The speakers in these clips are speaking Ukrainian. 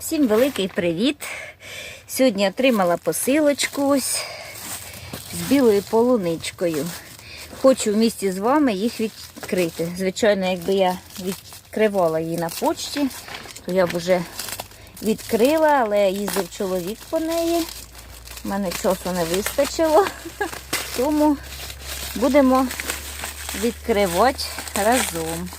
Всім великий привіт! Сьогодні отримала посилочку ось з білою полуничкою. Хочу в місті з вами їх відкрити. Звичайно, якби я відкривала її на почті, то я б вже відкрила, але їздив чоловік по неї. У мене часу не вистачило. Тому будемо відкривати разом.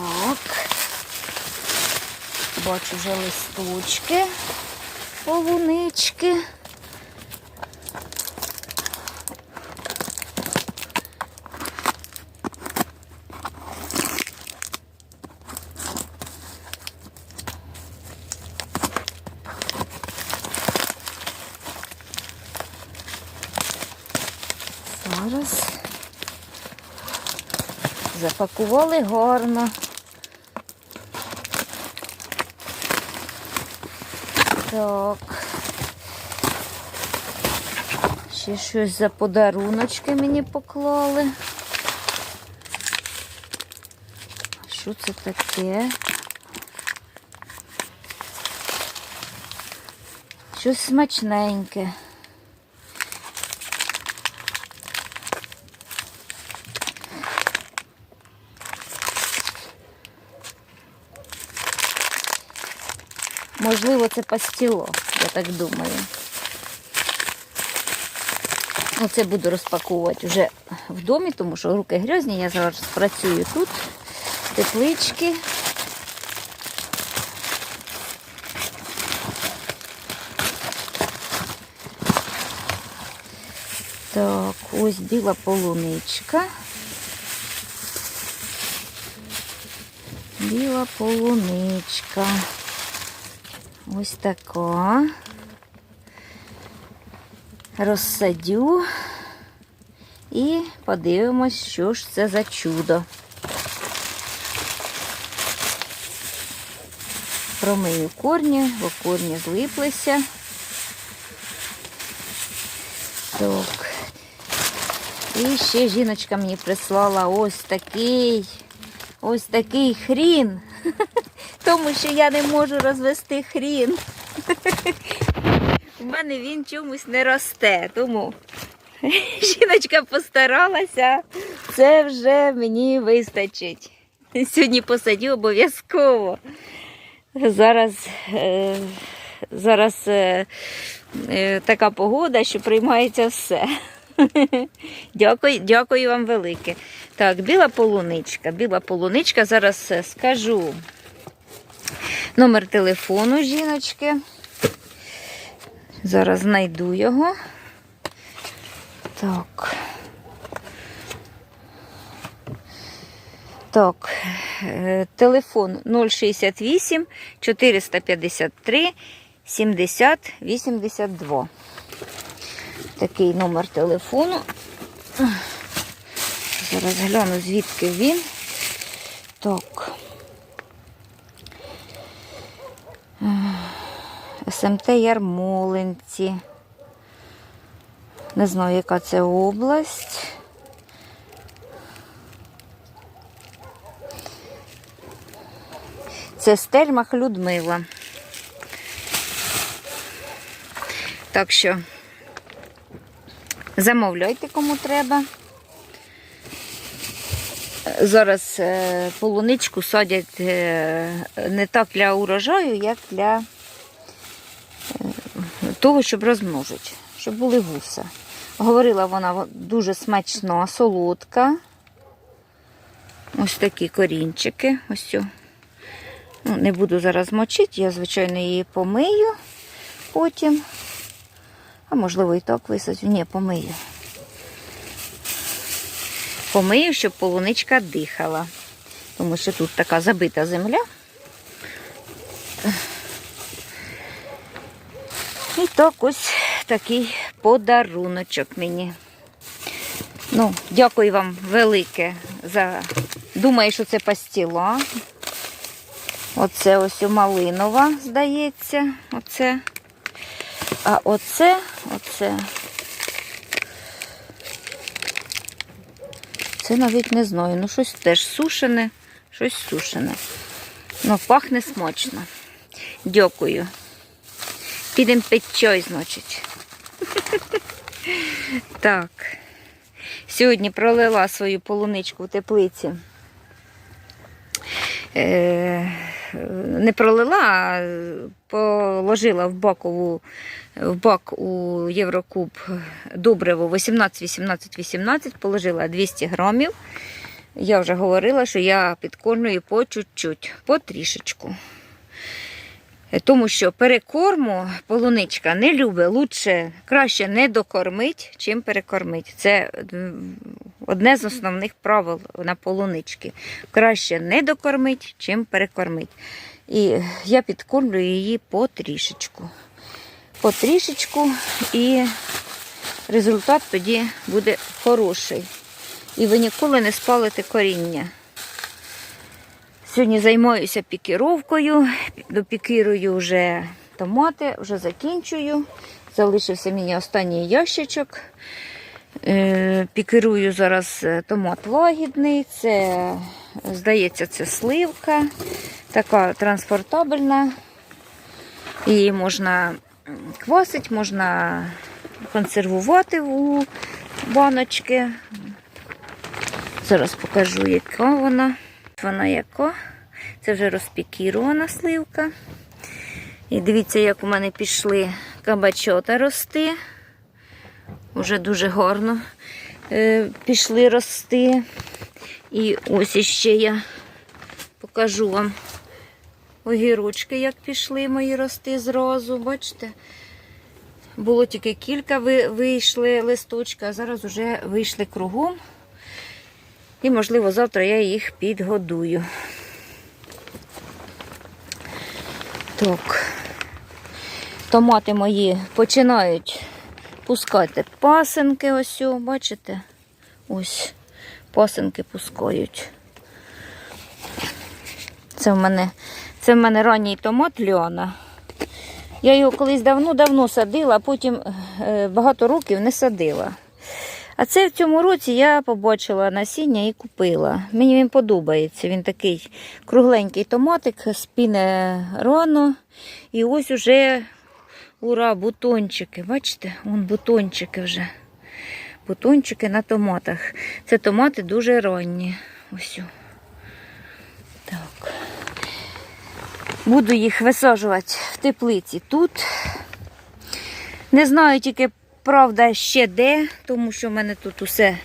Так. Бачу вже листочки, полунички. Зараз запакували гарно. Так. Ще щось за подаруночки мені поклали. Що це таке? Щось смачненьке. Можливо, це пастіло, я так думаю. Ну, це буду розпаковувати вже в домі, тому що руки грязні. Я зараз працюю тут, теплички. Так, ось біла полуничка. Біла полуничка. Ось така. Розсадю і подивимось, що ж це за чудо. Промию корні, бо корні злиплися. Так. І ще жіночка мені прислала ось такий, ось такий хрін. Тому що я не можу розвести хрін. У мене він чомусь не росте. Тому жіночка постаралася, це вже мені вистачить. Сьогодні посадю обов'язково. Зараз, е, зараз е, е, така погода, що приймається все. Дякую, дякую вам велике. Так, біла полуничка. Біла полуничка. Зараз е, скажу номер телефону жіночки. Зараз знайду його. Так. Так, е, телефон 068 453 70 82. Такий номер телефону. Зараз гляну, звідки він. Так. СМТ Ярмолинці. Не знаю, яка це область. Це Стельмах Людмила. Так що замовляйте, кому треба. Зараз е, полуничку садять е, не так для урожаю, як для того, щоб розмножити, щоб були вуса. Говорила вона дуже смачна, солодка. Ось такі корінчики. Ось. Ну, не буду зараз мочити, я, звичайно, її помию потім. А можливо і так висадю. Ні, помию. Помию, щоб полуничка дихала. Тому що тут така забита земля. І так ось такий подаруночок мені. Ну, дякую вам велике за Думаю, що це пастіла. Оце ось у малинова, здається. Оце. А оце, оце. Це навіть не знаю. Ну, щось теж сушене, щось сушене. Ну, пахне смачно. Дякую. Підемо пити чай, значить. Так. Сьогодні пролила свою полуничку в теплиці. Е, не пролила, а положила в бакову в бак у Єврокуб добриво 18, 18, 18, положила 200 грамів. Я вже говорила, що я підкормлюю по чуть-чуть, по трішечку. Е, Тому що перекорму полуничка не любить, лучше краще не докормить, чим перекормить. Це одне з основних правил на полунички. Краще не докормить, чим перекормить. І я підкормлюю її потрішечку. Потрішечку, і результат тоді буде хороший. І ви ніколи не спалите коріння. Сьогодні займаюся пікіровкою, допікірую вже томати, вже закінчую. Залишився мені останній ящичок. Е, Пікірую зараз е, томат лагідний. Це, здається, це сливка, така транспортабельна. Її можна квасити, можна консервувати у баночки. Зараз покажу, яка вона. Вона яка. Це вже розпікірована сливка. І дивіться, як у мене пішли кабачота рости. Уже дуже гарно е, пішли рости. І ось іще я покажу вам огірочки, як пішли мої рости зразу. Бачите? Було тільки кілька вийшли листочка, а зараз вже вийшли кругом. І, можливо, завтра я їх підгодую. Так. Томати мої починають пускати пасенки. Ось, о, бачите? Ось пасенки пускають. Це в мене, це в мене ранній томат Льона. Я його колись давно-давно садила, а потім е, багато років не садила. А це в цьому році я побачила насіння і купила. Мені він подобається. Він такий кругленький томатик, спіне рано. І ось уже ура, бутончики. Бачите, вон бутончики вже. Бутончики на томатах. Це томати дуже ранні. Ось. Так. Буду їх висаджувати в теплиці тут. Не знаю тільки, правда, ще де, тому що в мене тут усе,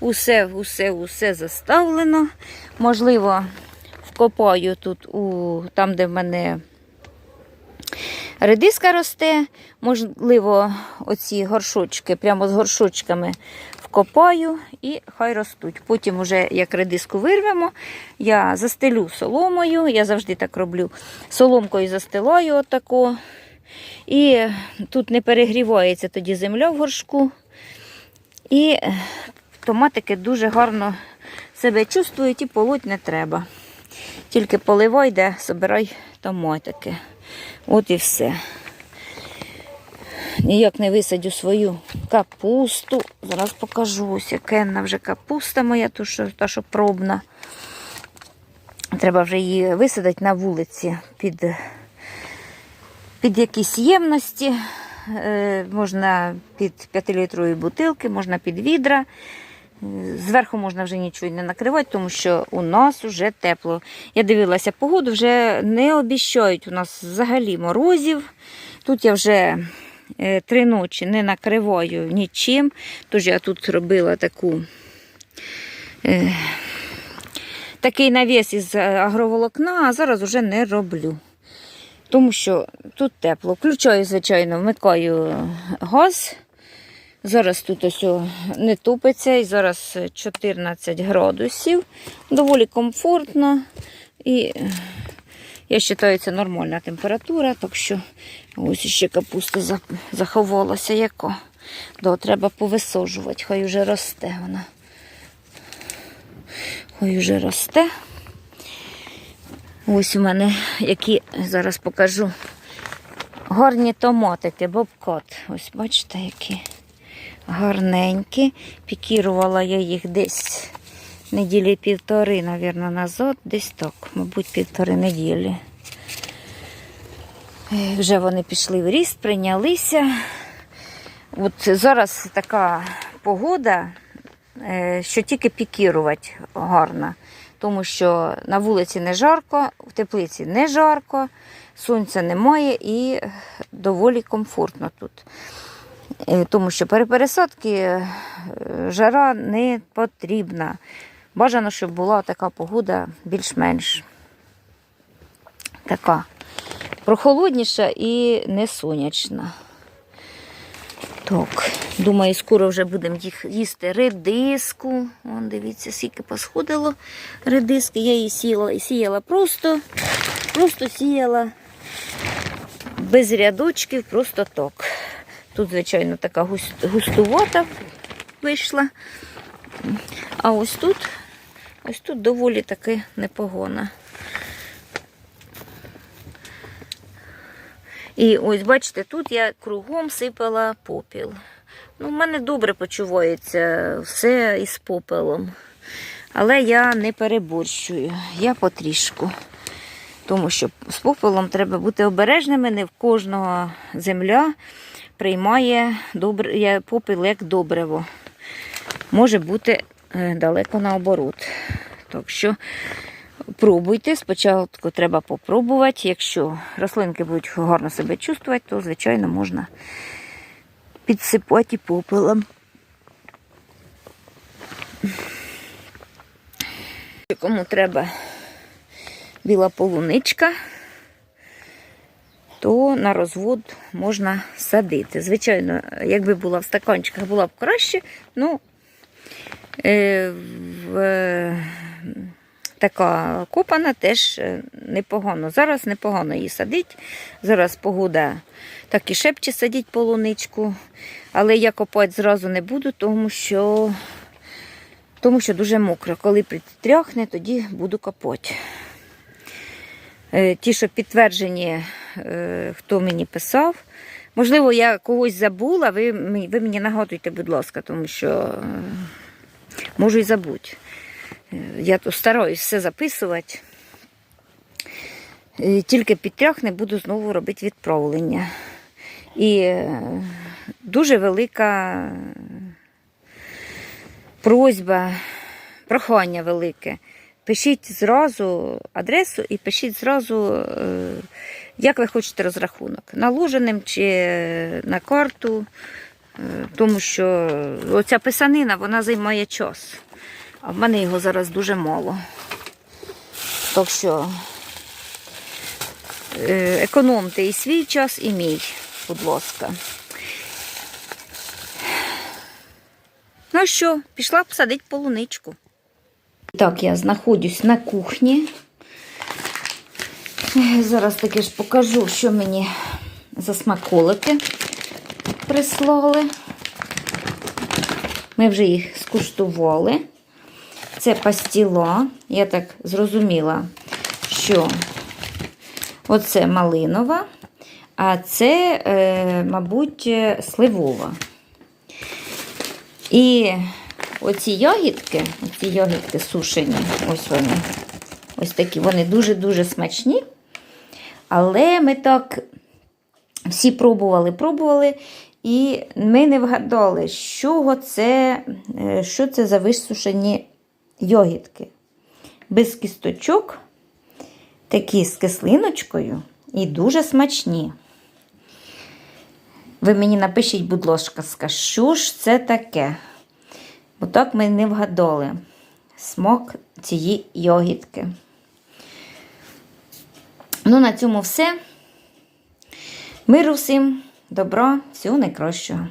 усе, усе, усе заставлено. Можливо, вкопаю тут, у, там, де в мене редиска росте. Можливо, оці горшочки, прямо з горшочками вкопаю і хай ростуть. Потім, уже, як редиску вирвемо, я застелю соломою. Я завжди так роблю. Соломкою застилаю отако. І тут не перегрівається тоді земля в горшку. І томатики дуже гарно себе чувствують і полоть не треба. Тільки поливай, де собирай томатики. От і все. Ніяк не висадю свою капусту. Зараз покажу ось яка вже капуста моя, ту, що, та, що пробна. Треба вже її висадити на вулиці під, під якісь ємності. Е, можна під 5-літрові бутилки, можна під відра. Е, Зверху можна вже нічого не накривати, тому що у нас вже тепло. Я дивилася погоду, вже не обіщають у нас взагалі морозів. Тут я вже е, три ночі не накриваю нічим. Тож я тут робила таку, такий навіс із агроволокна, а зараз вже не роблю. Тому що тут тепло. Включаю, звичайно, вмикаю газ. Зараз тут ось не тупиться, і зараз 14 градусів. Доволі комфортно. І я вважаю, це нормальна температура, так що ось ще капуста заховалася. Яко. Да, треба повисаджувати, хай вже росте вона. Ой, вже росте. Ось у мене які зараз покажу. Гарні томатики, бобкот. Ось бачите, які гарненькі. Пікірувала я їх десь неділі півтори, мабуть, назад, десь так, мабуть, півтори неділі. Е, Вже вони пішли в ріст, прийнялися. От зараз така погода, е, що тільки пікірувати гарно. Тому що на вулиці не жарко, в теплиці не жарко, сонця немає і доволі комфортно тут. Е, Тому що при пересадці е, жара не потрібна. Бажано, щоб була така погода більш-менш така прохолодніша і не сонячна. Так, думаю, скоро вже будемо їх їсти редиску. Вон, дивіться, скільки посходило редиски. Я її сіяла сіяла просто, просто сіяла без рядочків, просто так. Тут, звичайно, така гус- густувата вийшла. А ось тут, ось тут доволі таки непогона. І ось бачите, тут я кругом сипала попіл. Ну, в мене добре почувається все із попелом. Але я не переборщую, я потрішку. Тому що з попелом треба бути обережними, не в кожного земля приймає добре, попіл як добриво. Може бути е, далеко наоборот. Так що Пробуйте. Спочатку треба попробувати. Якщо рослинки будуть гарно себе чувствувати, то, звичайно, можна підсипати попелом. Кому треба біла полуничка, то на розвод можна садити. Звичайно, якби була в стаканчиках, була б краще, ну е, в, е, така копана теж е, непогано. Зараз непогано її садить. Зараз погода так і шепче садіть полуничку. Але я копати зразу не буду, тому що, тому що дуже мокро. Коли притряхне, тоді буду копати. Е, Ті, що підтверджені, е, хто мені писав. Можливо, я когось забула, ви, ви мені нагадуйте, будь ласка, тому що можу і забути. Е, Я тут стараюсь все записувати. Е, Тільки підтряхне, буду знову робити відправлення. І е, дуже велика просьба, прохання велике. Пишіть зразу адресу і пишіть зразу, як ви хочете розрахунок. Наложеним чи на карту, тому що оця писанина вона займає час. А в мене його зараз дуже мало. Так що е, економте і свій час, і мій, будь ласка. Ну що, пішла посадити полуничку. Так, я знаходжусь на кухні. Зараз таки ж покажу, що мені за смаколики прислали. Ми вже їх скуштували. Це пастіла. Я так зрозуміла, що оце малинова, а це, е, мабуть, сливова. І оці ягідки, оці ягідки сушені, ось вони. Ось такі, вони дуже-дуже смачні. Але ми так всі пробували, пробували, і ми не вгадали, чого це, е, що це за висушені йогітки. Без кісточок, такі з кислиночкою і дуже смачні. Ви мені напишіть, будь ласка, що ж це таке? Бо так ми не вгадали смак цієї йогітки. Ну, на цьому все. Миру всім, добра, всього найкращого.